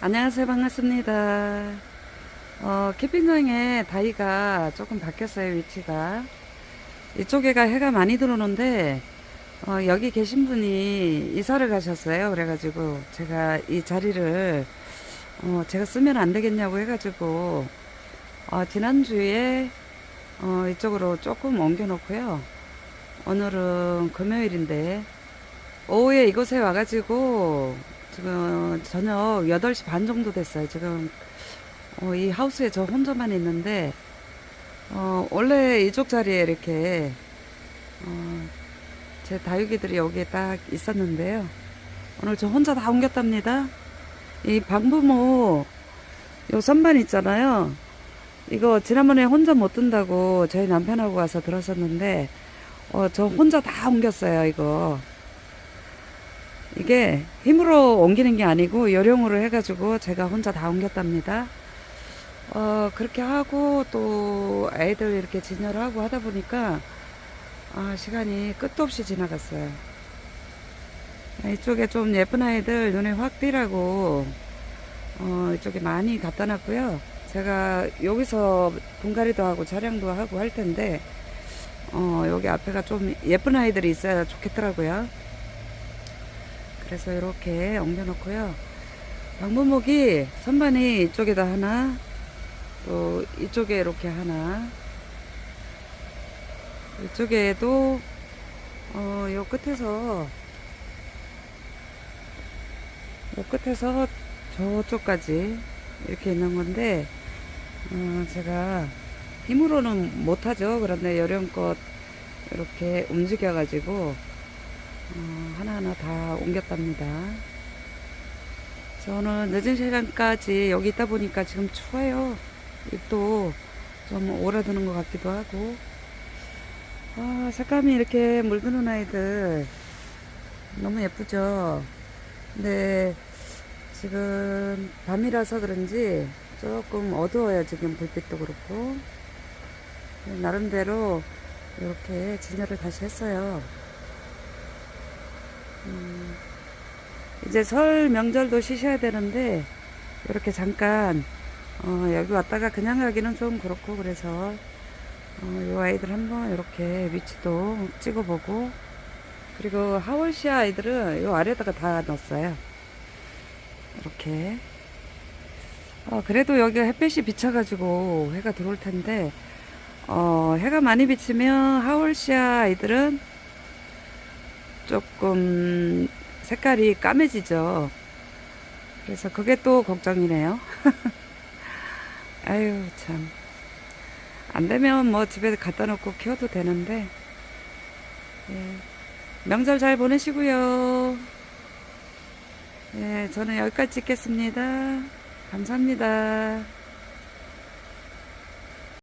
안녕하세요. 반갑습니다. 어, 캠핑장에 다이가 조금 바뀌었어요. 위치가. 이쪽에가 해가 많이 들어오는데, 어, 여기 계신 분이 이사를 가셨어요. 그래가지고 제가 이 자리를, 어, 제가 쓰면 안 되겠냐고 해가지고, 어, 지난주에, 어, 이쪽으로 조금 옮겨 놓고요. 오늘은 금요일인데, 오후에 이곳에 와가지고 지금 저녁 8시 반 정도 됐어요. 지금 어, 이 하우스에 저 혼자만 있는데 어, 원래 이쪽 자리에 이렇게 어, 제 다육이들이 여기에 딱 있었는데요. 오늘 저 혼자 다 옮겼답니다. 이 방부모 요 선반 있잖아요. 이거 지난번에 혼자 못 든다고 저희 남편하고 와서 들었었는데 어, 저 혼자 다 옮겼어요. 이거. 이게 힘으로 옮기는 게 아니고 요령으로 해가지고 제가 혼자 다 옮겼답니다. 어, 그렇게 하고 또 애들 이렇게 진열을 하고 하다 보니까 아, 시간이 끝도 없이 지나갔어요. 이쪽에 좀 예쁜 아이들 눈에 확 띄라고 어, 이쪽에 많이 갖다 놨고요. 제가 여기서 분갈이도 하고 촬영도 하고 할 텐데 어, 여기 앞에가 좀 예쁜 아이들이 있어야 좋겠더라고요. 그래서 이렇게 옮겨놓고요. 방부목이 선반이 이쪽에다 하나, 또 이쪽에 이렇게 하나, 이쪽에도 어, 요 끝에서 요 끝에서 저쪽까지 이렇게 있는 건데 어, 제가 힘으로는 못하죠. 그런데 요령껏 이렇게 움직여가지고 어, 하나하나 다 옮겼답니다. 저는 늦은 시간까지 여기 있다 보니까 지금 추워요. 입도 좀 오라드는 것 같기도 하고. 아, 색감이 이렇게 물드는 아이들 너무 예쁘죠? 근데 지금 밤이라서 그런지 조금 어두워요. 지금 불빛도 그렇고. 나름대로 이렇게 진열을 다시 했어요. 음, 이제 설 명절도 쉬셔야 되는데 이렇게 잠깐 어, 여기 왔다가 그냥 가기는 좀 그렇고 그래서 어, 이 아이들 한번 이렇게 위치도 찍어보고 그리고 하월시아 아이들은 이 아래다가 다 넣었어요. 이렇게 어, 그래도 여기 햇빛이 비쳐가지고 해가 들어올 텐데 어, 해가 많이 비치면 하월시아 아이들은 조금 색깔이 까매지죠. 그래서 그게 또 걱정이네요. 아유, 참. 안 되면 뭐 집에 갖다 놓고 키워도 되는데, 예. 명절 잘 보내시고요. 예, 저는 여기까지 찍겠습니다. 감사합니다.